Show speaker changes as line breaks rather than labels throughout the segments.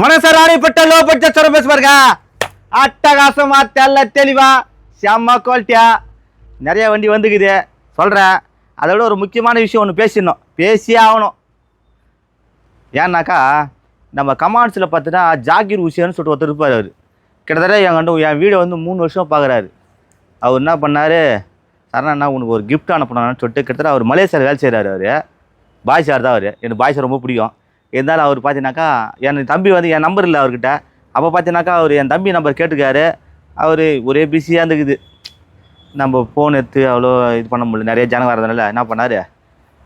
மனசராணிப்பட்ட low budget சொல்ல பேச பாருங்க. அட்டகாசமா தெல்ல தெளிவா செம்ம குவாலிட்டியா நிறைய வண்டி வந்துக்குது. சொல்கிறேன் அதை விட ஒரு முக்கியமான விஷயம் ஒன்று பேசிடணும். பேசியே ஆகணும். ஏன்னாக்கா நம்ம கமாண்ட்ஸில் பார்த்தீங்கன்னா ஜாகிர் உஷேன்னு சொல்லிட்டு ஒருத்தர் இருப்பார் அவர். கிட்டத்தட்ட என் கண்டு என் வீடை வந்து மூணு வருஷம் பார்க்குறாரு அவர் என்ன பண்ணார்? சரணா உனக்கு ஒரு கிஃப்ட் அனுப்பணும்னு சொல்லிட்டு கிட்டத்தட்ட அவர் மலேசியாவில் வேலை செய்கிறாரு அவர். பாய் சார் தான் அவர். எனக்கு பாய் சார் ரொம்ப பிடிக்கும். இருந்தாலும் அவர் பார்த்தீங்கன்னாக்கா என் தம்பி வந்து என் நம்பர் இல்லை அவர்கிட்ட. அப்போ பார்த்தீங்கன்னாக்கா அவர் என் தம்பி நம்பர் கேட்டுக்காரு அவர் ஒரே பிஸியாக இருந்துக்குது. நம்ம ஃபோன் எடுத்து அவ்வளோ இது பண்ண முடியல. நிறைய ஜனம் வரதுனால என்ன பண்ணார்?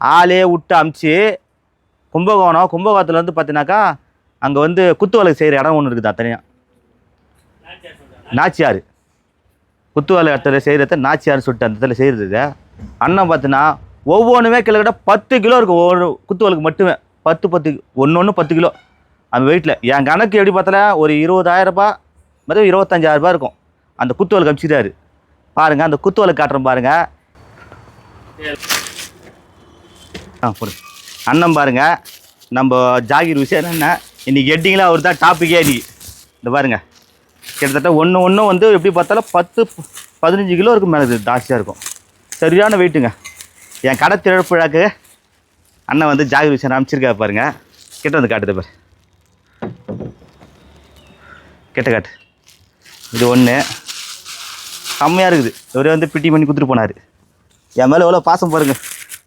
ஆளே விட்டு அமுச்சு கும்பகோணம் கும்பகோணத்தில் வந்து பார்த்தீங்கன்னாக்கா அங்கே வந்து குத்து வலை செய்கிற இடம் ஒன்று இருக்குது தனியாக நாச்சியார். குத்து வலை இடத்துல செய்கிறத நாச்சியார்னு சொல்லிட்டு அந்த இடத்துல செய்கிறது அண்ணன் பார்த்தீங்கன்னா ஒவ்வொன்றுமே கிட்டத்தட்ட பத்து கிலோ இருக்கும் ஒவ்வொரு குத்துவலுக்கு மட்டுமே. பத்து பத்து ஒன்று ஒன்று பத்து கிலோ. அந்த வெயிட்டில் என் கணக்கு எப்படி பார்த்தால ஒரு இருபதாயிரரூபா மொத்தம் இருபத்தஞ்சாயிரம் ரூபாய் இருக்கும். அந்த குத்துவலை கமிச்சிட்டாரு பாருங்கள் அந்த குத்துவலை காட்டுறேன் பாருங்கள் ஆ போடு. அண்ணன் பாருங்க நம்ம ஜாகிர் விஷயம் என்ன இன்றைக்கி எட்டிங்களா அவர் தான் டாப்பிக்கே இன்னைக்கு. இந்த பாருங்க. கிட்டத்தட்ட ஒன்று ஒன்றும் வந்து எப்படி பார்த்தாலும் பத்து பதினஞ்சு கிலோ இருக்கும் மேலே ஜாஸ்தியாக இருக்கும். சரியான வெயிட்டுங்க என் கடை திறப்புழாக்கு அண்ணன் வந்து ஜாகிர் விஷயம் அனுப்பிச்சிருக்கா பாருங்க. கிட்ட வந்து காட்டுது பாரு. கிட்ட காட்டு. இது ஒன்று கம்மியாக இருக்குது. இவரே வந்து பிட்டி பண்ணி கொடுத்துட்டு போனார். என் மேலே எவ்வளோ பாசம் பாருங்க.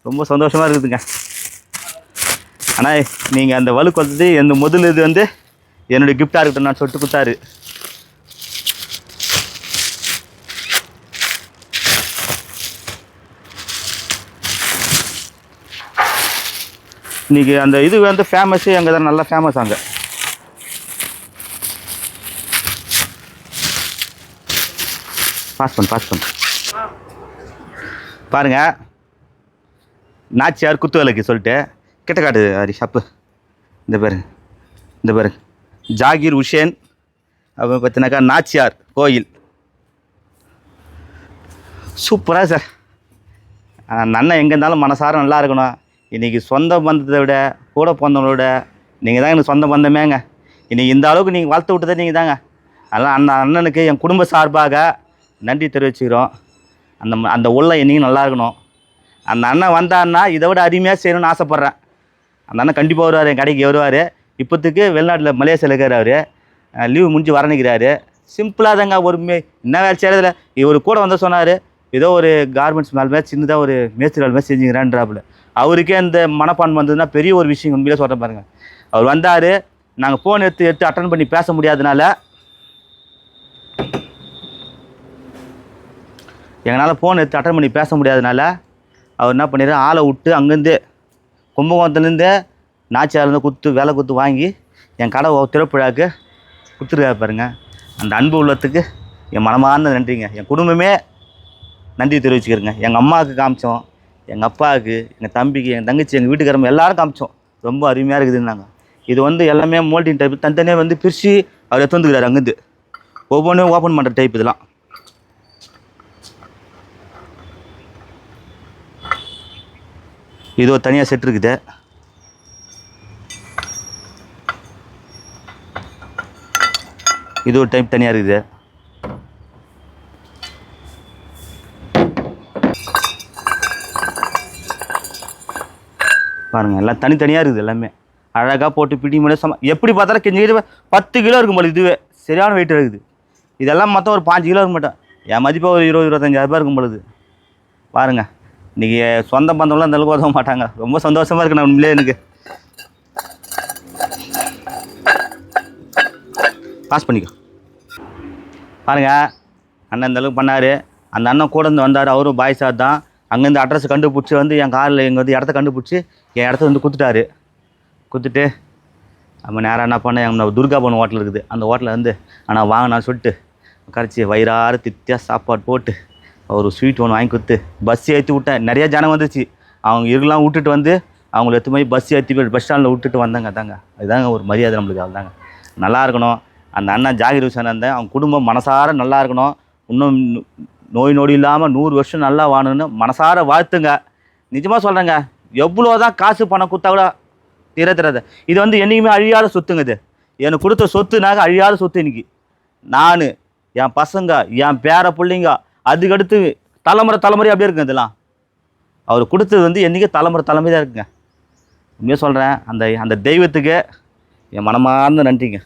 ரொம்ப சந்தோஷமாக இருக்குதுங்க. ஆனால் நீங்கள் அந்த வலு வந்து எந்த முதல் இது வந்து என்னுடைய கிஃப்டாக இருக்கட்டும் நான் சொல்லிட்டு கொடுத்தாரு. இன்னைக்கு அந்த இது வந்து ஃபேமஸ்ஸு அங்கே தான் நல்லா ஃபேமஸ் அங்கே. பாஸ் பண்ணு பாஸ் பண்ணு. பாருங்க. நாச்சியார் குத்து விளக்கு சொல்லிட்டு கிட்ட காட்டு ஹரி ஷாப்பு. இந்த பேர் இந்த பேர் ஜாகிர் உஷேன் அப்புறம் பார்த்தினாக்கா நாச்சியார் கோயில். சூப்பராக சார். அந்த அண்ணன் எங்கே இருந்தாலும் மனசார நல்லா இருக்கணும். இன்றைக்கி சொந்த பந்தத்தை விட கூட பிறந்தவங்களோட நீங்கள் தான் எனக்கு சொந்த பந்தமேங்க. இன்றைக்கி இந்த அளவுக்கு நீங்கள் வளர்த்து விட்டதே நீங்கள் தாங்க. அதெல்லாம் அந்த அண்ணனுக்கு என் குடும்ப சார்பாக நன்றி தெரிவிச்சுக்கிறோம். அந்த அந்த உள்ள என்னைக்கும் நல்லா இருக்கணும். அந்த அண்ணன் வந்தான்னா இதை விட அருமையாக செய்யணும்னு ஆசைப்பட்றேன். அந்த அண்ணன் கண்டிப்பாக வருவார் என் கடைக்கு வருவார். இப்போத்துக்கு வெளிநாட்டில் மலேசியாவில் இருக்கிறார் அவர் லீவு முடிஞ்சு வர நிற்கிறாரு சிம்பிளாக தாங்க ஒரு மே என்ன வேலை செய்கிறதில்ல இவர் கூட வந்து சொன்னார் ஏதோ ஒரு கார்மெண்ட்ஸ் மேலே மேலே சின்னதாக ஒரு மேஸ்திரி வேலை மாதிரி செஞ்சுங்கிறான்றாப்புல அவருக்கே அந்த மனப்பான்மை வந்ததுன்னா பெரிய ஒரு விஷயம் உண்மையிலே சொல்கிறேன் பாருங்க. அவர் வந்தார் நாங்கள் ஃபோன் எடுத்து எடுத்து அட்டன் பண்ணி பேச முடியாதனால எங்களால் ஃபோன் எடுத்து அட்டன் பண்ணி பேச முடியாதனால அவர் என்ன பண்ணிடுற ஆளை விட்டு அங்கேருந்து கும்பகோணத்துலேருந்து நாச்சியார்லேருந்து குத்து வேலை குத்து வாங்கி என் கடை ஒ- திறப்புழாக்கு கொடுத்துருக்காரு பாருங்க. அந்த அன்பு உள்ளத்துக்கு என் மனமார்ந்த நன்றிங்க. என் குடும்பமே நன்றி தெரிவிச்சுக்கிறேங்க. எங்கள் அம்மாவுக்கு காமிச்சோம் எங்கள் அப்பாவுக்கு எங்கள் தம்பிக்கு எங்கள் தங்கச்சி எங்கள் வீட்டுக்காரங்க எல்லாரும் காமிச்சோம். ரொம்ப அருமையாக இருக்குதுன்னாங்க. இது வந்து எல்லாமே மோல்டிங் டைப் தனித்தனியாக வந்து பிரித்து அவர் எடுத்து அங்கேருந்து. ஒவ்வொன்றும் ஓப்பன் பண்ணுற டைப் இதெல்லாம். இது ஒரு தனியாக செட் இருக்குது. இது ஒரு டைப் தனியாக இருக்குது. பாருங்கள் எல்லாம் தனித்தனியாக இருக்குது எல்லாமே. அழகாக போட்டு பிடி முடிய சம எப்படி பார்த்தாலும் கெஞ்சி பத்து கிலோ இருக்கும் போல இதுவே. சரியான வெயிட் இருக்குது. இதெல்லாம் மொத்தம் ஒரு பாஞ்சு கிலோ இருக்க மாட்டேன் என் மதிப்பாக ஒரு இருபது இருபத்தஞ்சாயிரரூபா இருக்கும் பொழுது பாருங்க இன்றைக்கி சொந்த பந்தம்லாம் அந்த அளவுக்கு உதவ மாட்டாங்க. ரொம்ப சந்தோஷமாக இருக்கு நான் உண்மையிலே எனக்கு. பாஸ் பண்ணிக்கோ. பாருங்கள் அண்ணன் இந்தளவுக்கு பண்ணார். அந்த அண்ணன் கூட இருந்து வந்தார். அவரும் பாய் சார் தான். அங்கேருந்து அட்ரஸ் கண்டுபிடிச்சி வந்து என் காரில் இங்கே வந்து இடத்த கண்டுபிடிச்சி என் இடத்த வந்து கொடுத்துட்டாரு கொடுத்துட்டு நம்ம நேராக என்ன பண்ண எங்கள் துர்கா பவன் ஹோட்டல் இருக்குது. அந்த ஹோட்டலில் வந்து ஆனால் வாங்கினான்னு சொல்லிட்டு கரைச்சி வயிறார தித்தியாக சாப்பாடு போட்டு ஒரு ஸ்வீட் ஒன்று வாங்கி கொடுத்து பஸ் ஏற்றி விட்டேன். நிறைய ஜனம் வந்துச்சு. அவங்க இருக்கலாம் விட்டுட்டு வந்து அவங்கள எடுத்து போய் பஸ் ஏற்றி போய் பஸ் ஸ்டாண்டில் விட்டுட்டு வந்தாங்க. அதாங்க. அதுதாங்க ஒரு மரியாதை நம்மளுக்கு. அதுதாங்க நல்லா இருக்கணும். அந்த அண்ணன் ஜாகிர் ஹுசேன் இருந்தேன். அவங்க குடும்பம் மனசார நல்லா இருக்கணும். இன்னும் நோய் நொடி இல்லாமல் நூறு வருஷம் நல்லா வாழணும்னு மனசார வாழ்த்துங்க. நிஜமாக சொல்கிறேங்க எவ்வளோ தான் காசு பணம் கொடுத்தா கூட தீர தராது. இது வந்து என்றைக்குமே அழியாத சொத்துங்க இது. எனக்கு கொடுத்த சொத்துனாக்க அழியாத சொத்து இன்னைக்கு. நான் என் பசங்க என் பேர பிள்ளைங்க அதுக்கடுத்து தலைமுறை தலைமுறை அப்படியே இருக்குங்க இதெல்லாம். அவர் கொடுத்தது வந்து என்றைக்கும் தலைமுறை தலைமுறையாக இருக்குங்க. உண்மையாக சொல்கிறேன் அந்த அந்த தெய்வத்துக்கு என் மனமார்ந்த நன்றிங்க.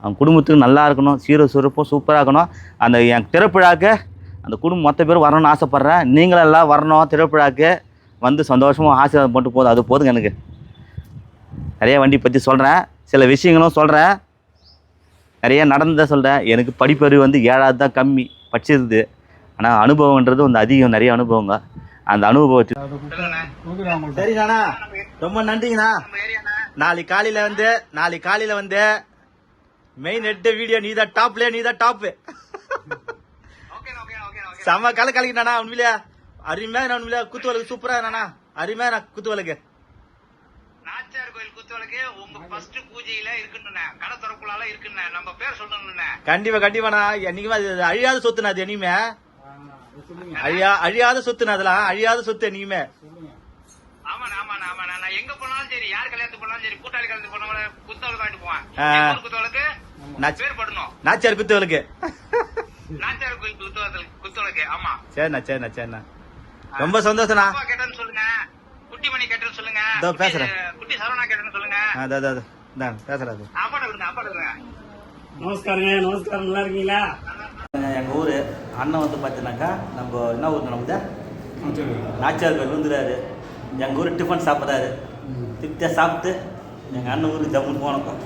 அவன் குடும்பத்துக்கு நல்லா இருக்கணும் சீர சிறப்பும் சூப்பராக இருக்கணும். அந்த என் திறப்பிழாக்க அந்த குடும்பம் மொத்த பேர் வரணும்னு ஆசைப்பட்றேன். நீங்களும் எல்லாம் வரணும் திறப்பிழாக்கு வந்து சந்தோஷமாக ஆசீர்வாதம் பண்ணிட்டு போதும். அது போதுங்க எனக்கு. நிறைய வண்டி பற்றி சொல்கிறேன் சில விஷயங்களும் சொல்கிறேன் நிறைய நடந்ததை சொல்கிறேன் எனக்கு படிப்பறிவு வந்து ஏழாவது தான் கம்மி படிச்சிருது. ஆனால் அனுபவம்ன்றது வந்து அதிகம் நிறைய அனுபவங்க. அந்த அனுபவத்தை சரிண்ணா ரொம்ப நன்றிங்கண்ணா. நாளைக்கு காலையில் வந்து நாளைக்கு காலையில் வந்து மெயின் எடுத்த வீடியோ நீ தான் டாப்லேயே நீ தான் டாப்பு செம்ம கலை கலக்கிட்டானா உண்மையிலே அருமையா நான் உண்மையிலே குத்துவலுக்கு சூப்பரா இருந்தானா அருமையா நான் குத்துவலுக்கு?
நாச்சியார் கோயில் குத்துவலுக்கு உங்க ஃபர்ஸ்ட் பூஜையில இருக்குன்னு கடை திறப்புலால இருக்குன்னு. நம்ம பேர் சொல்லணும்னு
கண்டிப்பா கண்டிப்பாண்ணா. என்னைக்குமே அது அழியாத சொத்துண்ணா அது என்னைக்குமே? அழியா அழியாத சொத்துண்ணா அதெல்லாம். அழியாத சொத்து என்னைக்குமே?
ஆமாண்ணா ஆமாண்ணா ஆமாண்ணா. நான் எங்க போனாலும் சரி யார் கல்யாணத்துக்கு போனாலும் சரி கூட்டாளி கல்யாணத்துக்கு போனவங்க குத்தவலுக்கு வாங்கிட்டு போவேன்.
நாச்சி-
பேர் படணும்.
நாச்சியார் குத்துவலுக்கு
கோயில் ஆமா.
சரிண்ணா சரிண்ணா சரிண்ணா. ரொம்ப சந்தோஷண்ணா
அப்பா கேட்டேன்னு சொல்லுங்க. கேட்டேன்னு சொல்லுங்க.
இதோ
குட்டி-
பேசுறேன்.
குட்டி சரவணா கேட்டேன்னு சொல்லுங்க.
ஆ, அதோ அதோ பேசுகிறேன் அது
அப்பாட்ட விடுங்க அப்பாட்ட விடுங்க
நமஸ்காரங்க நமஸ்காரம். நல்லா இருக்கீங்களா?
எங்கள் ஊர் அண்ணன் வந்து பார்த்தீங்கன்னாக்கா நம்ம என்ன ஊர் நமக்கு நாச்சியார் கோயில் வந்துடுறாரு எங்கள் ஊர் டிஃபன் சாப்பிட்றாரு. திருப்தியாக சாப்பிட்டு எங்கள் அண்ணன் ஊருக்கு ஜம்முன்னு போனோம்.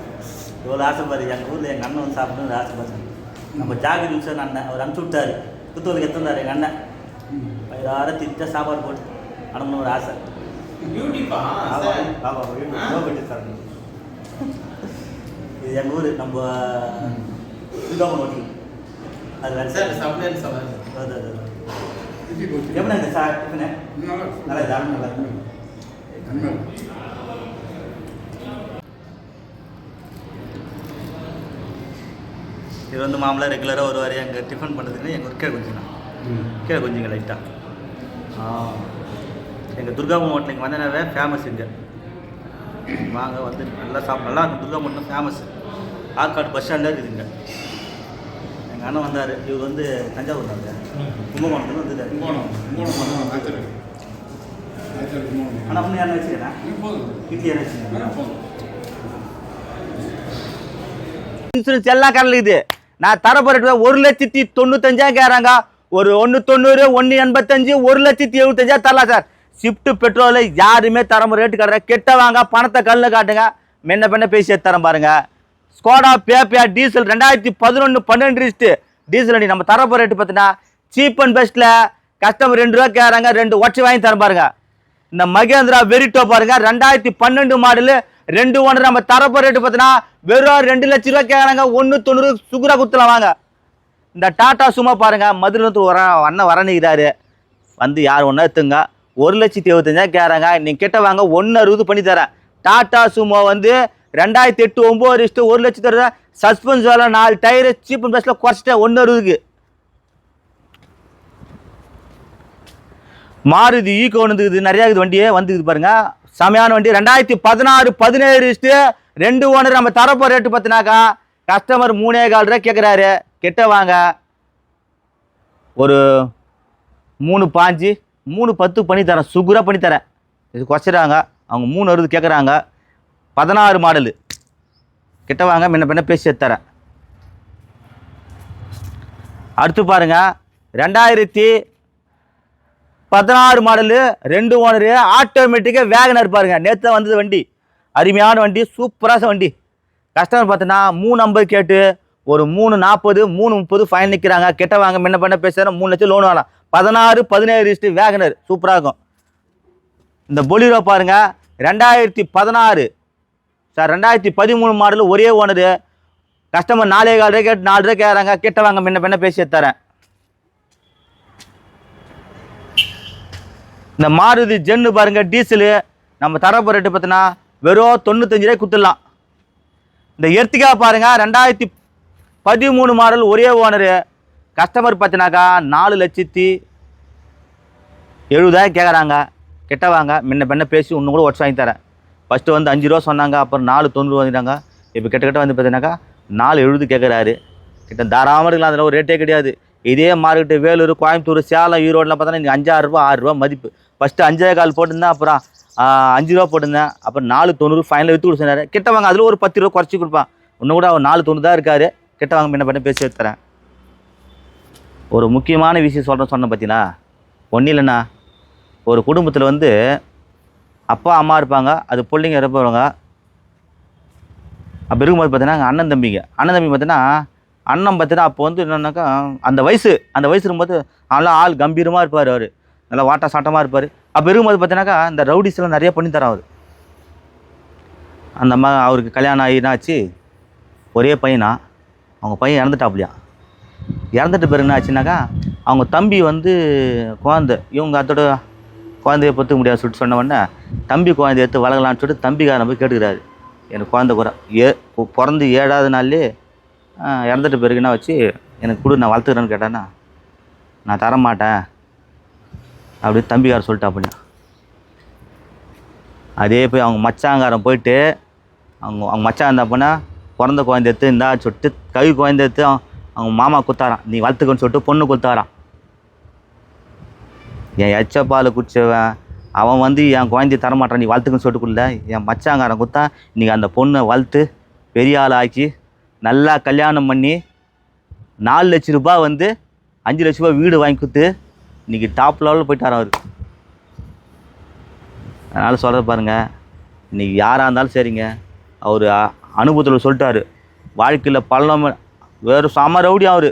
இவ்வளோ ஆசைப்பாரு எங்கள் ஊரில் எங்கள் அண்ணன் வந்து சாப்பிடணும்னு ஆசைப்படுறேன் நம்ம ஜாகி நிமிஷம் அண்ணன் அவர் அனுப்பிச்சு விட்டாரு. புத்தூருக்கு எடுத்துருந்தாரு எங்கள் அண்ணன். வயிறார திருப்தியாக சாப்பாடு போட்டு. அனுப்பணும் ஒரு ஆசை. இது எங்கள் ஊர். நம்ம இதுதான் ஓட்டி அது வேறு சார் அது. எப்படி இந்த சார்? நல்லா இருக்கா? நல்லா இது வந்து மாமலா ரெகுலராக வருவார். எங்கள் டிஃபன் பண்ணுறதுக்கு எங்கள் கீழே கொஞ்சம் கீழே கொஞ்சங்க லைட்டாக ஆ. எங்கள் துர்காபுரம் ஹோட்டல் இங்கே வந்தனாவே ஃபேமஸ் இங்கே. வாங்க வந்து நல்லா சாப்பிட நல்லா இருக்கும். துர்காபுரம் ஃபேமஸ் ஆற்காடு பஸ் ஸ்டாண்டில் இருக்குதுங்க எங்கள் அண்ணன் வந்தார். இவர் வந்து தஞ்சாவூர் தாங்க கும்பகோணத்துலேருந்து வந்துட்டார் ஆனால் ஒன்று யாரும் வச்சுக்கிறேன் இட்லி யாரும் வச்சுக்கிறேன் இன்சூரன்ஸ் எல்லாம் கடலுக்குது நான் தரப்போற ஒரு லட்சத்தி தொண்ணூத்தஞ்சா கேட்குறாங்க ஒரு ஒன்று தொண்ணூறு ஒன்று எண்பத்தஞ்சு ஒரு லட்சத்தி எழுபத்தஞ்சா தரலாம் சார். ஷிஃப்ட் பெட்ரோல் யாருமே தரம் ரேட்டு காட்டுற கெட்ட வாங்க பணத்தை கல்லில் காட்டுங்க. மென்ன பெண்ண பேசி தரம் பாருங்க. ஸ்கோடா பேப்பியா டீசல் ரெண்டாயிரத்தி பதினொன்று பன்னெண்டு ரிஸ்ட்டு டீசல் வண்டி நம்ம தரப்போ ரேட்டு பார்த்தீங்கன்னா சீப் அண்ட் பெஸ்ட்டில் கஸ்டமர் ரெண்டு ரூபா கேட்குறாங்க ரெண்டு ஒற்றை வாங்கி தரம் பாருங்க. இந்த மகேந்திரா வெரிட்டோ பாருங்க ரெண்டாயிரத்தி பன்னெண்டு மாடலு ரெண்டு ஒன்று நம்ம தரப்போ ரேட்டு பார்த்தீங்கன்னா வெறும் ரெண்டு லட்ச ரூபா கேட்குறாங்க ஒன்று தொண்ணூறு சுகுரா குத்துலாம் வாங்க. இந்த டாட்டா சும்மா பாருங்க. மதுரை வர அண்ணன் வரணுகிறாரு வந்து யார் ஒன்றா எடுத்துங்க. ஒரு லட்சத்தி இருபத்தஞ்சா கேட்குறாங்க நீங்கள் கிட்ட வாங்க ஒன்று அறுபது பண்ணி தரேன். டாட்டா சுமோ வந்து ரெண்டாயிரத்தி எட்டு ஒம்பது இஷ்டு ஒரு லட்சத்தி அறுபது சஸ்பென்ஸ் வேலை நாலு டயரு சீப் அண்ட் பெஸ்ட்டில் குறைச்சிட்டேன் ஒன்று அறுபதுக்கு. மாருதி ஈகோ வந்துக்குது நிறையா இருக்குது வண்டியே வந்துக்குது பாருங்க. செமையான வண்டி. ரெண்டாயிரத்தி பதினாறு பதினேழு ரெண்டு ஓனர் நம்ம தரப்போ ரேட்டு பார்த்தினாக்கா கஸ்டமர் மூணே கால் ரூபா கேட்குறாரு கெட்ட வாங்க. ஒரு மூணு பாஞ்சு மூணு பத்து பண்ணி தரேன். சுகுராக பண்ணி தரேன். இது குறைச்சிடுறாங்க. அவங்க மூணு அறுபது கேட்குறாங்க பதினாறு மாடலு கிட்ட வாங்க முன்ன பின்ன பேசி தரேன். அடுத்து பாருங்க. ரெண்டாயிரத்தி பதினாறு மாடலு ரெண்டு ஓனரு ஆட்டோமேட்டிக்காக வேகனர் பாருங்க நேற்று தான் வந்தது வண்டி. அருமையான வண்டி சூப்பராக வண்டி. கஸ்டமர் பார்த்தோன்னா மூணு ஐம்பது கேட்டு ஒரு மூணு நாற்பது மூணு முப்பது ஃபைன் நிற்கிறாங்க கெட்ட வாங்க முன்ன பண்ண பேசுகிறேன் மூணு லட்சம் லோன் வாங்கலாம். பதினாறு பதினேழு இஸ்ட்டு வேகனர் சூப்பராக இருக்கும். இந்த பொலிரோ பாருங்க ரெண்டாயிரத்தி பதினாறு. சார் ரெண்டாயிரத்தி பதிமூணு மாடல் ஒரே ஓனரு கஸ்டமர் நாலே கால் ரூபாய் கேட்டு நாலு ரூபாய் கேட்குறாங்க கெட்ட வாங்க முன்ன பண்ண பேசி தரேன். இந்த மாருதி ஜென்னு பாருங்கள் டீசலு. நம்ம தரப்போ ரேட்டு பார்த்தீங்கன்னா வெறும் தொண்ணூத்தஞ்சு ரூபாய் குத்துடலாம். இந்த எர்த்திகா பாருங்கள் ரெண்டாயிரத்தி பதிமூணு மாடல் ஒரே ஓனரு கஸ்டமர் பார்த்தினாக்கா நாலு லட்சத்தி எழுபதாயிரம் கேட்குறாங்க கிட்ட வாங்க முன்ன பின்ன பேசி இன்னும் கூட ஒட்ஸ் வாங்கி தரேன். ஃபஸ்ட்டு வந்து அஞ்சு ரூபா சொன்னாங்க அப்புறம் நாலு தொண்ணூறு வாங்கிட்டாங்க. இப்போ கிட்ட கிட்ட வந்து பார்த்தீங்கன்னாக்கா நாலு எழுபது கேட்குறாரு கிட்ட தாராளமாக இருக்கலாம் அதில் ஒரு ரேட்டே கிடையாது. இதே மார்க்கெட்டு வேலூர் கோயம்புத்தூர் சேலம் ஈரோடுலாம் பார்த்தோன்னா இன்றைக்கி அஞ்சாறு ஆறுரூவா ஆறு மதிப்பு. ஃபஸ்ட்டு அஞ்சே கால் போட்டிருந்தேன் அப்புறம் அஞ்சு ரூபா போட்டிருந்தேன். அப்புறம் நாலு தொண்ணூறு ஃபைனல் விற்று கொடுத்தாரு கிட்ட வாங்க அதில் ஒரு பத்து ரூபா குறைச்சி கொடுப்பான். இன்னும் கூட அவர் நாலு தொண்ணூறு தான் இருக்கார். கிட்ட வாங்க என்ன பண்ணி பேசி எடுத்துறேன். ஒரு முக்கியமான விஷயம் சொல்கிறேன் சொன்னேன் பார்த்தீங்களா ஒன்றும் இல்லைண்ணா. ஒரு குடும்பத்தில் வந்து அப்பா அம்மா இருப்பாங்க. அது பிள்ளைங்க இருப்பவங்க அப்போ இருக்கும்போது பார்த்தீங்கன்னா அண்ணன் தம்பிங்க. அண்ணன் தம்பி பார்த்தீங்கன்னா அண்ணன் பார்த்தீங்கன்னா அப்போ வந்து என்னென்னாக்கா அந்த வயசு அந்த வயசு இருக்கும்போது நல்லா ஆள் கம்பீரமாக இருப்பார் அவர். நல்லா வாட்டா சாட்டமாக இருப்பார். அப்போ இருக்கும்போது பார்த்தீங்கன்னாக்கா இந்த ரவுடிஸ்லாம் நிறைய பண்ணி தரான் அவர். அந்த அம்மா அவருக்கு கல்யாணம் ஆகினாச்சு ஒரே பையனா? அவங்க பையன் இறந்துட்டாப்லையா இறந்துட்டு பிறகு என்ன ஆச்சுனாக்கா அவங்க தம்பி வந்து குழந்தை இவங்க அதோட குழந்தைய பொறுத்துக்க முடியாது சொல்லிட்டு சொன்ன உடனே தம்பி குழந்தைய எடுத்து வளர்க்கலான்னு சொல்லிட்டு தம்பிக்காரன் போய் கேட்டுக்கிறாரு. எனக்கு குழந்தை குறை ஏ பிறந்து ஏழாவது நாள்லே இறந்துட்டு இறந்துட்ட பிறகு என்ன வச்சு எனக்கு கொடு நான் வளர்த்துக்கிறேன்னு கேட்டானா? நான் தரமாட்டேன். அப்படி தம்பிக்கார சொல்லிட்டா அப்படின்னா. அதே போய் அவங்க மச்சாங்காரன் போயிட்டு அவங்க அவங்க மச்சான் இருந்தா பிறந்த குழந்தை எடுத்து இந்தா சொல்லிட்டு கவி குழந்தை எடுத்து அவங்க மாமா குத்தாரான் நீ வளர்த்துக்கன்னு சொல்லிட்டு பொண்ணு குத்தாரான் என் எச்ச பால் குடிச்சவன் அவன் வந்து என் குழந்தைய தரமாட்டான் நீ வளர்த்துக்குன்னு சொல்லிட்டு கொடுல. என் மச்சாங்காரன் குத்தா நீங்கள் அந்த பொண்ணை வளர்த்து பெரிய ஆள் ஆக்கி நல்லா கல்யாணம் பண்ணி நாலு லட்ச ரூபாய் வந்து அஞ்சு லட்ச ரூபா வீடு வாங்கி கொடுத்து இன்றைக்கி டாப் லெவலில் போயிட்டார் அவர். அதனால் சொல்கிற பாருங்க. இன்றைக்கி யாராக இருந்தாலும் சரிங்க. அவர் அனுபவத்தில் சொல்லிட்டாரு. வாழ்க்கையில் பள்ளம் வேறு செம ரவுடியாக அவர்.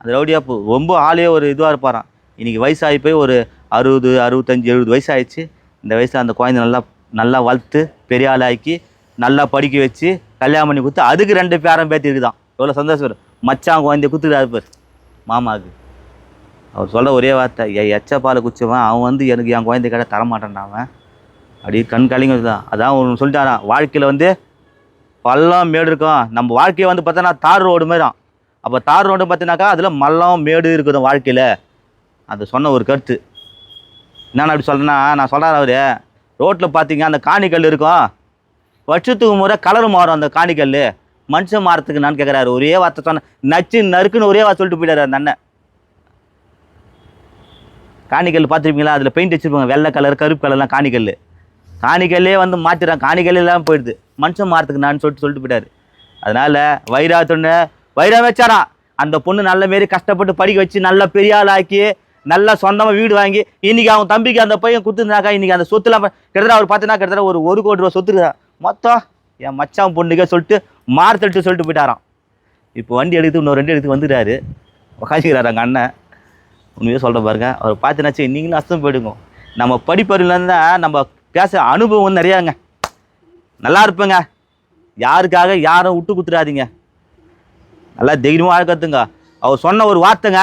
அந்த ரவுடியாக இப்போ ரொம்ப ஆளே ஒரு இதுவாக இருப்பாராம். இன்றைக்கி வயசாகி போய் ஒரு அறுபது அறுபத்தஞ்சி எழுபது வயசு ஆயிடுச்சு இந்த வயசில் அந்த குழந்தை நல்லா நல்லா வளர்த்து பெரிய ஆளாக்கி நல்லா படிக்க வச்சு கல்யாணம் பண்ணி கொடுத்து அதுக்கு ரெண்டு பேரம் பேத்தி தான் எவ்வளோ சந்தோஷம் வரும் மச்சான் குழந்தைய குத்துக்கிறாரு பேர். மாமாவுக்கு. அவர் சொல்ல ஒரே வார்த்தை என் எச்ச பால் குச்சவன் அவன் வந்து எனக்கு என் குழந்தை கடை தரமாட்டேன்டா அவன். அப்படி கண் கலிங்க தான் அதான் ஒன்று சொல்லிட்டாரான் வாழ்க்கையில் வந்து பள்ளம் மேடு இருக்கும். நம்ம வாழ்க்கையை வந்து பார்த்தோன்னா தார் ரோடு மாதிரியும் அப்போ தார் ரோடு பார்த்தினாக்கா அதில் மல்லம் மேடு இருக்குது வாழ்க்கையில். அது சொன்ன ஒரு கருத்து. என்னென்ன அப்படி சொல்கிறேன்னா நான் சொல்கிறேன் அவர் ரோட்டில் பார்த்தீங்க அந்த காணிக்கல் இருக்கும். வருஷத்துக்கு முறை கலர் மாறும் அந்த காணிக்கல் மனுஷன் மாறத்துக்கு நான் கேட்குறாரு ஒரே வார்த்தை சொன்ன நச்சு நறுக்குன்னு ஒரே வார்த்தை சொல்லிட்டு போயிட்டாரு அந்த அண்ணன். காணிக்கல் பார்த்துருப்பீங்களா? அதில் பெயிண்ட் வச்சுருப்பாங்க. வெள்ளை கலர் கருப்பு கலர்லாம் காணிக்கல் காணிக்கல்லே. வந்து மாற்றிடுறான் காணிக்கல் இல்லாமல் போயிடுது. மனுஷன் மாறத்துக்கு நான் சொல்லிட்டு சொல்லிட்டு போயிட்டாரு. அதனால் வைரா தொண்ணு வைரா வச்சாராம் அந்த பொண்ணு நல்ல மாரி கஷ்டப்பட்டு படிக்க வச்சு நல்லா பெரிய ஆளாக்கி நல்லா சொந்தமாக வீடு வாங்கி இன்றைக்கி அவன் தம்பிக்கு அந்த பையன் கொடுத்துருந்தாக்கா இன்றைக்கி அந்த சொத்துலாம் கிட்டத்தட்ட அவர் பார்த்தீங்கன்னா கிட்டத்தட்ட ஒரு ஒரு கோடி ரூபா சொத்து மொத்தம் என் மச்சான் பொண்ணுக்கே சொல்லிட்டு மார்த்தட்டு சொல்லிட்டு போயிட்டாராம். இப்போ வண்டி எடுத்து இன்னொரு ரெண்டு எடுத்து வந்துட்டாரு. உக்காஞ்சிக்கிறாரு அங்கே அண்ணன். உண்மையாக சொல்கிறேன் பாருங்க. அவர் பார்த்துனாச்சு நீங்களும் அஸ்தம் போயிடுங்க. நம்ம படிப்பறிவுலேருந்து நம்ம பேச அனுபவம் வந்து நிறையாங்க. நல்லா இருப்பேங்க. யாருக்காக யாரும் விட்டு குத்துறாதீங்க நல்லா தைரியமாக இருக்கிறதுங்க அவர் சொன்ன ஒரு வார்த்தைங்க.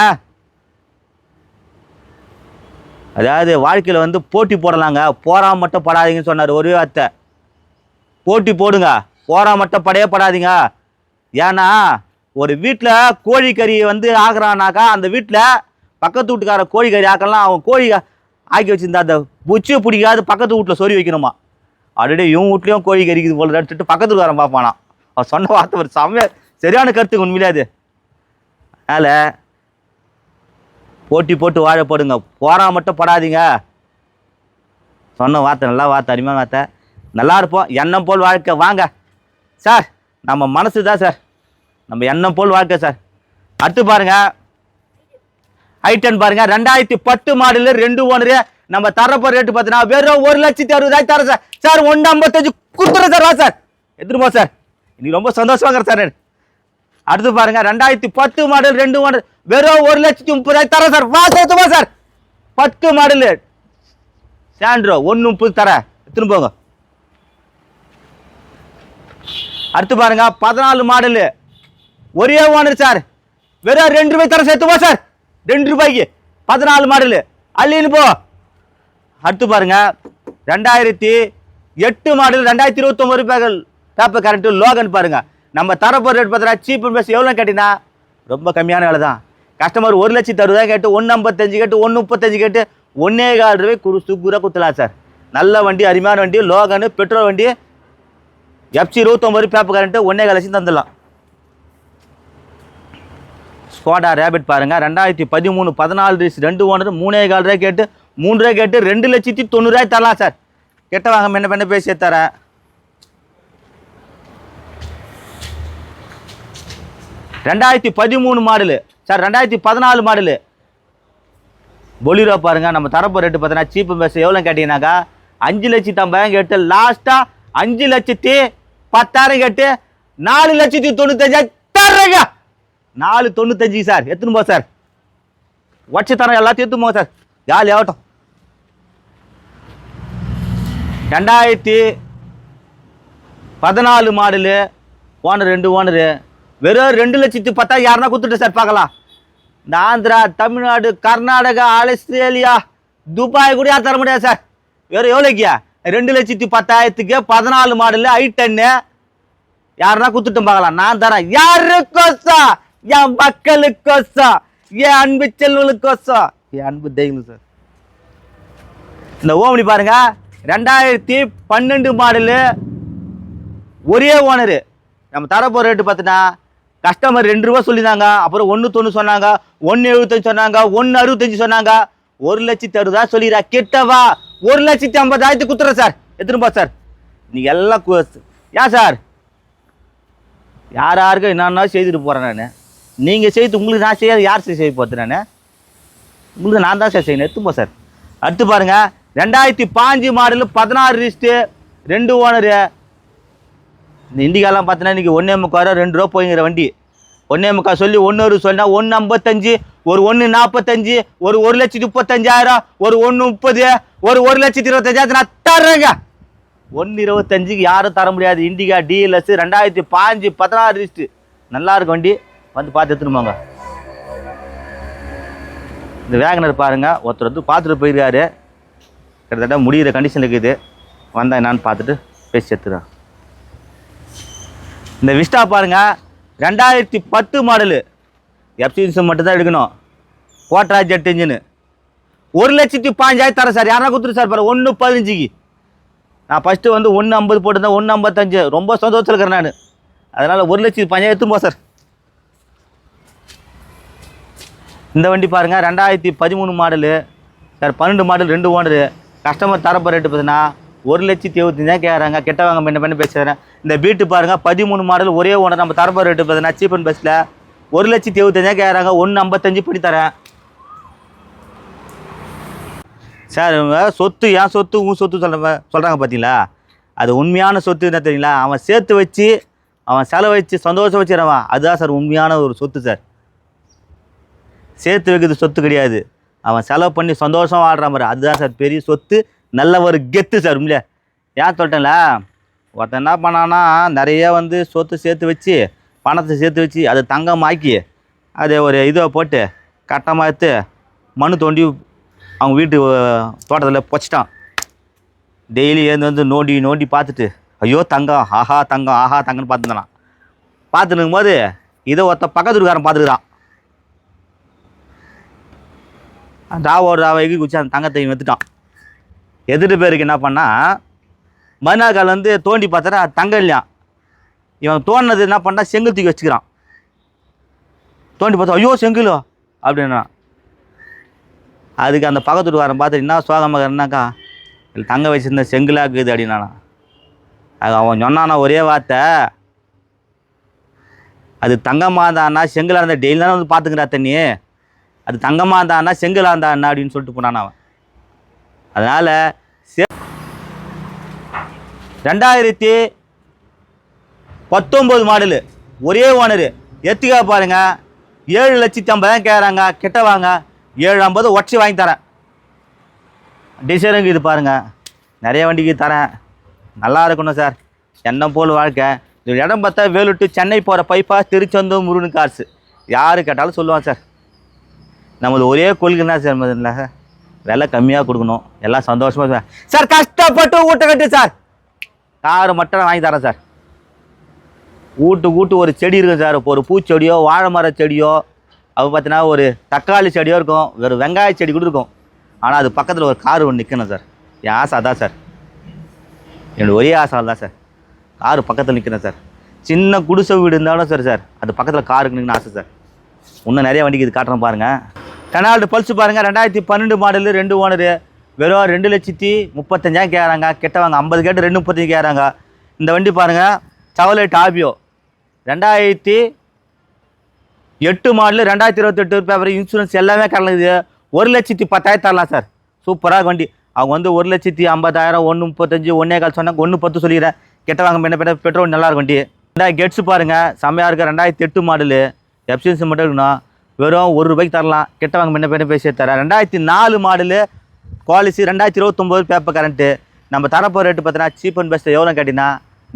அதாவது வாழ்க்கையில் வந்து போட்டி போடலாங்க. போரா மட்டும் படாதீங்கன்னு சொன்னார் ஒரே வார்த்தை. போட்டி போடுங்க. போரா மட்டும் படையே படாதீங்க. ஏன்னா ஒரு வீட்டில் கோழிக்கறி வந்து ஆக்குறானாக்கா அந்த வீட்டில் பக்கத்து வீட்டுக்கார கோழிக்கறி ஆக்கலாம் அவன் கோழி ஆக்கி வச்சுருந்தா அந்த புச்சியை பிடிக்காது பக்கத்து வீட்டில் சொறி வைக்கணுமா? ஆல்ரெடி இவன் வீட்லேயும் கோழி கறிக்குது போல எடுத்துட்டு பக்கத்து வீட்டுக்காரன் பார்ப்பானா அவன் சொன்ன வார்த்தை ஒரு செம்மையா சரியான கருத்துக்கு உண்மையிலே அது. அதனால் போட்டி போட்டு வாழ போடுங்க. போரா மட்டும் படாதீங்க. சொன்ன வார்த்தை நல்லா வார்த்தை அருமையான வார்த்தை. நல்லா இருப்போம். எண்ணம் போல் வாழ்க்கை. வாங்க. சார் நம்ம மனசு தான் சார். நம்ம எண்ணம் போல் வாழ்க்கை சார். அடுத்து பாருங்கள் ஐட்டன் பாருங்க ரெண்டாயிரத்தி பத்து மாடலு ரெண்டு ஓனரு. நம்ம தரப்போ ரேட்டு பார்த்தீங்கன்னா வெறும் ஒரு லட்சத்தி அறுபதாயிரம் தரேன் சார். சார் ஒன்று ஐம்பத்தஞ்சு கொடுத்துறேன் சார் வா சார். எடுத்துருப்போம் சார். இன்னைக்கு ரொம்ப சந்தோஷமாக சார். அடுத்து பாருங்க ரெண்டாயிரத்தி பத்து மாடல் ரெண்டு ஓனர். வெறும் ஒரு லட்சத்தி முப்பதாயிரம் தரேன் சார். வா சேர்த்து சார். பத்து மாடலு. சாண்ட்ரோ ஒன்று முப்பது தரேன் எடுத்துன்னு போங்க. அடுத்து பாருங்க பதினாலு மாடலு. ஒரே ஓனர் சார். வெறும் ரெண்டு ரூபாய் தர சேர்த்து சார். ரெண்டு ரூபாய்க்கு. பதினாலு மாடலு. அள்ளின்னு போ. அடுத்து பாருங்க. ரெண்டாயிரத்தி எட்டு மாடல் ரெண்டாயிரத்தி இருபத்தொம்பது ரூபாய்கள். பேப்பர் கரண்ட்டு லோகன் பாருங்க. நம்ம தரப்போ ரேட் பார்த்தா சீப் அண்ட் பெஸ்ட் எவ்வளோ கேட்டிங்கன்னா ரொம்ப கம்மியான விலை தான். கஸ்டமர் ஒரு லட்சத்தி அறுபதா கேட்டு ஒன்று ஐம்பத்தஞ்சு கேட்டு ஒன்று முப்பத்தஞ்சு கேட்டு ஒன்னே கால் ரூபாய் குறு சுக்குராக குத்தலாம் சார். நல்ல வண்டி அருமையான வண்டி லோகனு பெட்ரோல் வண்டி எஃப்சி இருபத்தொம்பது பேப்பர் கரண்ட்டு ஒன்றே கால் லட்சம் தந்துடலாம். ஸ்கோடா ரேபிட் பாருங்கள் ரெண்டாயிரத்தி பதிமூணு பதினாலு ரீஸ் ரெண்டு ஓனர் மூணே கால் ரூபாய் கேட்டு மூணு ரூபாய் கேட்டு ரெண்டு லட்சத்தி தொண்ணூறுரூவாய் தரலாம் சார். கெட்ட வாங்க மென்ன பண்ண பேசி தரேன் ரெண்டாயிரத்தி பதிமூணு மாடலு. சார் ரெண்டாயிரத்தி பதினாலு மாடலு. பொலிரோ பாருங்கள் நம்ம தரப்பு ரேட்டு பார்த்தீங்கன்னா சீப்பு பேச எவ்வளோ கேட்டீங்கன்னாக்கா அஞ்சு லட்சத்தி ஐம்பதாயிரம் கேட்டு லாஸ்ட்டாக அஞ்சு லட்சத்தி பத்தாயிரம் கேட்டு நாலு லட்சத்தி தொண்ணூத்தஞ்சாயிரம் தர்றேங்க. நாலு தொண்ணூத்தஞ்சு சார். எத்தனை போ சார்? வச்சு தரோம் எல்லாத்தையும் எடுத்து போங்க சார். ஜாலி ஆகட்டும். ரெண்டாயிரத்தி பதினாலு மாடலு ஓனர் ரெண்டு ஓனரு. வெறும் ரெண்டு லட்சத்தி பத்தா யாருன்னா கொடுத்துட்டு சார் பார்க்கலாம். இந்த ஆந்திரா தமிழ்நாடு கர்நாடகா ஆஸ்திரேலியா துபாய் கூட யாரும் தர முடியாது சார். வெறும் எவ்வளோக்கியா? ரெண்டு லட்சத்தி பத்தாயிரத்துக்கு பதினாலு மாடலு ஐ டென்னு யாருன்னா குத்துட்டும் பார்க்கலாம். நான் தரேன். யாருக்கோசம் என் மக்களுக்கோசம் என் அன்பு செல்வலுக்கோசம் என் அன்பு தெய்வம் சார். இந்த ஓமனி பாருங்க ரெண்டாயிரத்தி பன்னெண்டு மாடலு ஒரே ஓனரு. நம்ம தரப்போ ரேட்டு பார்த்தீங்கன்னா கஸ்டமர் ரெண்டு ரூபா சொல்லியிருந்தாங்க அப்புறம் ஒன்று தொண்ணூறு சொன்னாங்க ஒன்று எழுபத்தஞ்சு சொன்னாங்க ஒன்று அறுபத்தஞ்சு சொன்னாங்க. ஒரு லட்சத்தி அறுபதா சொல்லிடுறா கிட்டவா? ஒரு லட்சத்தி ஐம்பதாயிரத்து குத்துறேன் சார். எத்தனை சார். நீங்கள் எல்லாம் ஏன் சார்? யார் யாருக்கும் என்னென்ன செய்துட்டு போகிறேன் நான். நீங்கள் செய்து உங்களுக்கு நான் செய்யாது யார் சார் செய்ய போகிறது நான்? உங்களுக்கு நான் தான் சார் செய்யணும். எடுத்துப்போ சார். அடுத்து பாருங்கள் ரெண்டாயிரத்தி பாஞ்சு மாடலு பதினாறு ரிஸ்ட்டு ரெண்டு ஓனரு இந்த இண்டிகாலாம் பார்த்தீங்கன்னா இன்றைக்கி ஒன்றே முக்கால் ரூபா ரெண்டு ரூபா போய்ங்கிற வண்டி. ஒன்றே முக்கால் சொல்லி ஒன்று சொன்னால் ஒன்று ஐம்பத்தஞ்சு ஒரு ஒன்று நாற்பத்தஞ்சு ஒரு ஒரு லட்சத்தி முப்பத்தஞ்சாயிரம் ஒரு ஒன்று முப்பது ஒரு ஒரு லட்சத்தி இருபத்தஞ்சாயிரத்து நான் தர்றேங்க. ஒன்று இருபத்தஞ்சுக்கு யாரும் தர முடியாது. இண்டிகா டிஎல்எஸ் ரெண்டாயிரத்தி பாஞ்சு பதினாறு ரிஸ்ட்டு நல்லா இருக்கும் வண்டி. வந்து பார்த்து எடுத்துன்னு போங்க இந்த வேகனர் பாருங்கள் ஒருத்தர் வந்து பார்த்துட்டு போயிருக்காரு. கிட்டத்தட்ட முடிகிற கண்டிஷன் இருக்குது. வந்தால் என்னான்னு பார்த்துட்டு பேசி எடுத்துறேன் இந்த விஸ்டா பாருங்கள் ரெண்டாயிரத்தி பத்து மாடலு எஃப்சிஎன்சி மட்டும் தான் எடுக்கணும். கோட்ரா ஜெட் இன்ஜினு ஒரு லட்சத்தி பாஞ்சாயிரம் தரேன் சார். யாரா கொடுத்துரு சார் பாரு ஒன்று பதினஞ்சுக்கு. நான் ஃபஸ்ட்டு வந்து ஒன்று ஐம்பது போட்டிருந்தேன் ஒன்று ஐம்பத்தஞ்சு. ரொம்ப சந்தோஷத்தில் இருக்கிறேன் நான். அதனால் ஒரு லட்சத்தி பஞ்சாயிரத்து போ சார். இந்த வண்டி பாருங்கள் ரெண்டாயிரத்தி பதிமூணு மாடலு சார் பன்னெண்டு மாடல் ரெண்டு ஓனரு கஸ்டமர் தரப்பு ரேட்டு பார்த்தீங்கன்னா ஒரு லட்சத்தி எழுபத்தஞ்சாயிரம் கேட்குறாங்க கெட்ட வாங்க பண்ண பண்ணி பேசுகிறேன் இந்த பீட்டு பாருங்கள் பதிமூணு மாடல் ஒரே ஓனர் நம்ம தரப்பு ரேட்டு பார்த்தீங்கன்னா சீப் அண்ட் பெஸ்ட்டில் ஒரு லட்சத்தி எழுபத்தஞ்சாயிரம் கேட்குறாங்க ஒன்று ஐம்பத்தஞ்சு பண்ணி தரேன். சார் இவங்க சொத்து ஏன் சொத்து உன் சொத்து சொல்கிற சொல்கிறாங்க பார்த்தீங்களா அது உண்மையான சொத்து என்ன தெரியுங்களா? அவன் சேர்த்து வச்சு அவன் செலவு வச்சு சந்தோஷம் வச்சுறவன் அதுதான் சார் உண்மையான ஒரு சொத்து சார். சேர்த்து வைக்கிறது சொத்து கிடையாது. அவன் செலவு பண்ணி சந்தோஷம் வாழ்கிற மாதிரி. அதுதான் சார் பெரிய சொத்து. நல்ல ஒரு கெத்து சார் உண்மையிலே. ஏன் சொல்லிட்டேன்ல? ஒருத்தன் என்ன பண்ணான்னா நிறைய வந்து சொத்து சேர்த்து வச்சு பணத்தை சேர்த்து வச்சு அதை தங்கமாக்கி அதை ஒரு இதை போட்டு கட்டமாக எடுத்து மண் தோண்டி அவங்க வீட்டு தோட்டத்தில் பொச்சிட்டான். டெய்லி ஏந்து வந்து நோண்டி நோண்டி பார்த்துட்டு ஐயோ தங்கம் ஆஹா தங்கம் ஆஹா தங்கன்னு பார்த்துருந்தான் பார்த்துருக்கும் இருக்கும்போது இதை ஒருத்த பக்கத்து வீட்டுக்காரன் பார்த்துக்கிறான் ராவோட ராவைக்கு எகி குச்சி அந்த தங்கத்தை வெத்துட்டான் எடுத்துட்டான். பேருக்கு என்ன பண்ணால் மறுநாள் கால் வந்து தோண்டி பார்த்தா அது தங்கம் இல்லையா? இவன் தோண்டினது என்ன பண்ணா செங்கல் தூக்கி வச்சுக்கிறான். தோண்டி பார்த்தா ஐயோ செங்கலோ? அப்படின்னா அதுக்கு அந்த பக்கத்து வீட்டுக்காரன் பார்த்து என்ன சோகமாக இருந்தாக்கா இல்லை தங்க வச்சுருந்த செங்கலாக இருக்குது அப்படின்னானா. அது அவன் சொன்னானா ஒரே வார்த்தை. அது தங்கமாக இருந்தான்னா செங்கலாக இருந்தால் டெய்லி தானே வந்து பார்த்துக்கிறா தண்ணி அது தங்கமாக இருந்தான்னா செங்கலாக இருந்தான்னா அப்படின்னு சொல்லிட்டு போனான் அவன். அதனால் செ ரெண்டாயிரத்தி பத்தொம்போது மாடலு. ஒரே ஓனரு. எத்துக்கா பாருங்க. ஏழு லட்சத்தி ஐம்பதாயிரம் கேட்குறாங்க கிட்ட வாங்க. ஏழு ஐம்பது உடச்சி வாங்கி தரேன். டிசைனுங்க இது பாருங்க. நிறைய வண்டிக்கு தரேன். நல்லா இருக்கணும் சார். என்ன போல் வாழ்க்கை. இடம் பார்த்தா வேலுட்டு சென்னை போகிற பைப்பா திருச்செந்தூர் முருகன் காசு யார் கேட்டாலும் சொல்லுவான் சார். நமது ஒரே கொள்கை என்ன சார் முதல்ல விலை கம்மியாக கொடுக்கணும். எல்லாம் சந்தோஷமாக சார். சார் கஷ்டப்பட்டு வீட்டை கட்டு சார். காரு மட்டும் வாங்கி தரேன் சார். வீட்டு வீட்டு ஒரு செடி இருக்கும் சார். இப்போ ஒரு பூச்செடியோ வாழை மர செடியோ அப்போ பார்த்தீங்கன்னா ஒரு தக்காளி செடியோ இருக்கும். ஒரு வெங்காய செடி கூட இருக்கும். ஆனால் அது பக்கத்தில் ஒரு கார் ஒன்று நிற்கணும் சார். என் ஆசை அதான் சார். என்னோடய ஒரே ஆசை தான் சார். காரு பக்கத்தில் நிற்கிறேன் சார். சின்ன குடிசை வீடு இருந்தாலும் சரி சார். அது பக்கத்தில் காருக்கு இருக்குன்னு ஆசை சார். இன்னும் நிறைய வண்டிக்கு இது காட்டுறேன் பாருங்கள் டெனால்டு பல்ஸ் பாருங்கள் ரெண்டாயிரத்தி பன்னெண்டு மாடலு ரெண்டு ஓனரு. வெறும் ரெண்டு லட்சத்தி முப்பத்தஞ்சாயிரம் கேட்குறாங்க கெட்டவங்க ஐம்பது கேட்டு ரெண்டு முப்பத்தஞ்சு கேட்குறாங்க இந்த வண்டி பாருங்கள் சவலைட் ஆபியோ ரெண்டாயிரத்தி எட்டு மாடலு ரெண்டாயிரத்தி இருபத்தெட்டு பேப்பர் இன்சூரன்ஸ் எல்லாமே கலந்துது ஒரு லட்சத்தி பத்தாயிரம் தரலாம் சார். சூப்பராக வண்டி. அவங்க வந்து ஒரு லட்சத்தி ஐம்பதாயிரம் ஒன்று முப்பத்தஞ்சு ஒன்றே கால் சொன்னாங்க ஒன்று பத்து சொல்லிக்கிறேன் கெட்ட வாங்க பெட்ரோல் நல்லா இருக்கும் வண்டி. ரெண்டாயிரம் கெட்ஸு பாருங்கள் செம்மையாக இருக்க. ரெண்டாயிரத்தி எட்டு மாடலு எஃபிஷியன்சி மட்டும் இருக்கணும் வெறும் ஒரு ரூபாய்க்கு தரலாம். கெட்ட வாங்க முன்ன பண்ண பேசி தரேன். ரெண்டாயிரத்தி நாலு மாடலு குவாலிசி ரெண்டாயிரத்தி இருபத்தொம்போது பேப்பர் கரண்ட்டு நம்ம தரப்போ ரேட்டு பார்த்தீங்கன்னா சீப் அண்ட் பெஸ்ட்டு எவ்வளோ கேட்டிங்கன்னா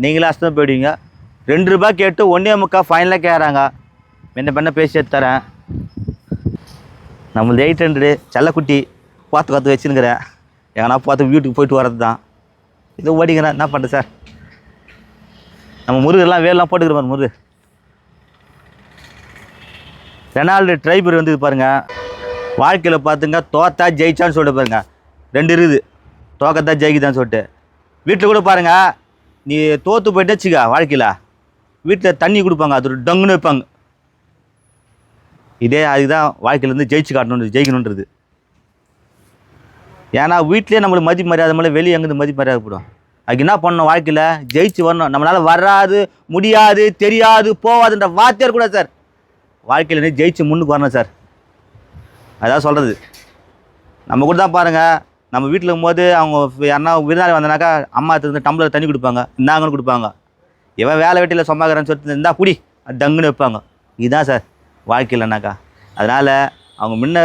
நீங்களே அஸ்தம் போயிடுவீங்க. ரெண்டு ரூபாய் கேட்டு ஒன்றே முக்கால் ஃபைனலாக கேட்குறாங்க. என்ன பண்ண பேசி தரேன். நம்மளது எயிட் ஹண்ட்ரடு செல்லக்குட்டி பார்த்து பார்த்து வச்சுருக்கிறேன் எங்கன்னா பார்த்து வீட்டுக்கு போயிட்டு வர்றது தான் இது ஓடிக்கிறேன். என்ன பண்ணுறேன் சார்? நம்ம முருகெல்லாம் வேலாம் போட்டுக்கிறோம் முருகு ரெனால்டு ட்ரைபர் வந்து பாருங்க. வாழ்க்கையில் பார்த்துங்க தோத்தா ஜெயிச்சான்னு சொல்லிட்டு பாருங்க. ரெண்டு இருக்குது. தோக்கத்தான் ஜெயிக்குதான்னு சொல்லிட்டு. வீட்டில் கூட பாருங்க நீ தோற்று போயிட்டு வச்சுக்கா வாழ்க்கையில். வீட்டில் தண்ணி கொடுப்பாங்க அது ஒரு டங்குன்னு வைப்பாங்க. இதே அதுதான் வாழ்க்கையிலேருந்து ஜெயிச்சு காட்டணும் ஜெயிக்கணுன்றது ஏன்னா வீட்லேயே நம்மளுக்கு மதிப்பு மரியாதை மேலே வெளியே எங்கேருந்து மதிப்பு மரியாதை போடும். அதுக்கு என்ன பண்ணணும் வாழ்க்கையில்? ஜெயிச்சு வரணும். நம்மளால் வராது முடியாது தெரியாது போகாதுன்ற வார்த்தையே கூட சார். வாழ்க்கையில் இருந்து ஜெயிச்சு முன்னுக்கு வரணும் சார். அதான் சொல்கிறது நம்ம கூட தான் பாருங்கள் நம்ம வீட்டில் இருக்கும்போது அவங்க யாருன்னா விருந்தாளி வந்தனாக்கா அம்மா எடுத்து டம்ளர் தண்ணி கொடுப்பாங்க இந்தாங்கன்னு கொடுப்பாங்க. இவன் வேலை வெட்டியில் சொம்மாக்கிறேன்னு சொல்லிட்டு இருந்தால் குடி அது டங்குன்னு வைப்பாங்க. இதுதான் சார் வாழ்க்கையில்னாக்கா. அதனால் அவங்க முன்ன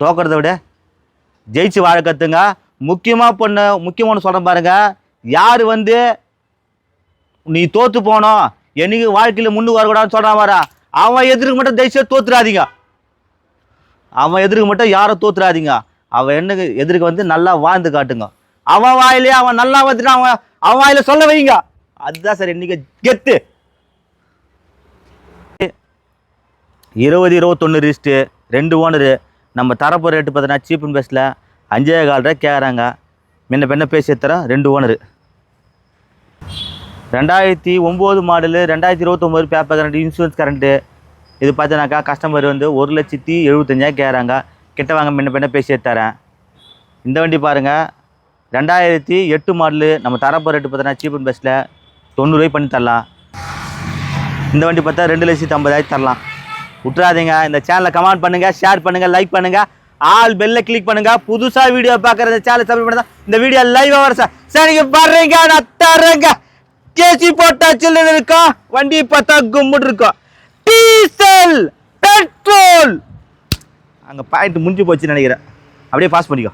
தோக்கிறத விட ஜெயிச்சு வாழ கற்றுங்க முக்கியமாக பொண்ணு முக்கியமானு சொல்கிறேன் பாருங்கள் யார் வந்து நீ தோற்று போனோம் என்னைக்கு வாழ்க்கையில் முன்னுக்கு வரக்கூடாதுன்னு சொல்கிறான் வரா அவன் எதிர்க்கு மட்டும் தயவுசெய்து தோத்துறாதீங்க. அவன் எதிர்க்க மட்டும் யாரும் தோத்துறாதீங்க. அவன் என்ன எதிர்க்க வந்து நல்லா வாழ்ந்து காட்டுங்க. அவன் வாயிலே அவன் நல்லா வந்துட்டு அவன் அவன் வாயில சொல்ல வைங்க. அதுதான் சார் இன்னைக்கு கெத்து. இருபது இருபத்தொன்று ரிஸ்ட்டு ரெண்டு ஓனரு நம்ம தரப்போ ரேட்டு பார்த்தீங்கன்னா சீப் அண்ட் பெஸ்ட்டில் அஞ்சே கால் ரூபாய் கேட்குறாங்க முன்ன பெண்ணை பேசி தரோம் ரெண்டு ஓனரு ரெண்டாயிரத்தி ஒம்பது மாடலு ரெண்டாயிரத்தி இருபத்தொம்போது பேப்பர் கரண்ட் இன்சூரன்ஸ் கரண்ட்டு இது பார்த்தீங்கன்னாக்கா கஸ்டமர் வந்து ஒரு லட்சத்தி எழுபத்தஞ்சாயிரம் கேட்குறாங்க கிட்ட வாங்க முன்ன பின்ன பேசி தரேன் இந்த வண்டி பாருங்கள் ரெண்டாயிரத்தி எட்டு மாடலு நம்ம தரப்போ ரேட்டு பார்த்தோன்னா சீப் அண்ட் பெஸ்ட்டில் தொண்ணூறுபாய் பண்ணி தரலாம். இந்த வண்டி பார்த்தா ரெண்டு லட்சத்தி ஐம்பதாயிரம் தரலாம். விட்றாதீங்க இந்த சேனலை கமெண்ட் பண்ணுங்கள் ஷேர் பண்ணுங்கள் லைக் பண்ணுங்கள் ஆல் பெல்ல கிளிக் பண்ணுங்க. புதுசா வீடியோ பார்க்குற இந்த சேனல் சப்ஸ்கிரைப் பண்ணுங்க இந்த வீடியோ லைவா வர சார் சார் நீங்க நான் தரேங்க கேசி போட்டா சில்லுன்னு இருக்கா? வண்டி பார்த்தா கும்முட்டு இருக்கும் டீசல் பெட்ரோல். அங்கே பாயிண்ட் முடிஞ்சு போச்சுன்னு நினைக்கிறேன். அப்படியே பாஸ் பண்ணிக்கோ.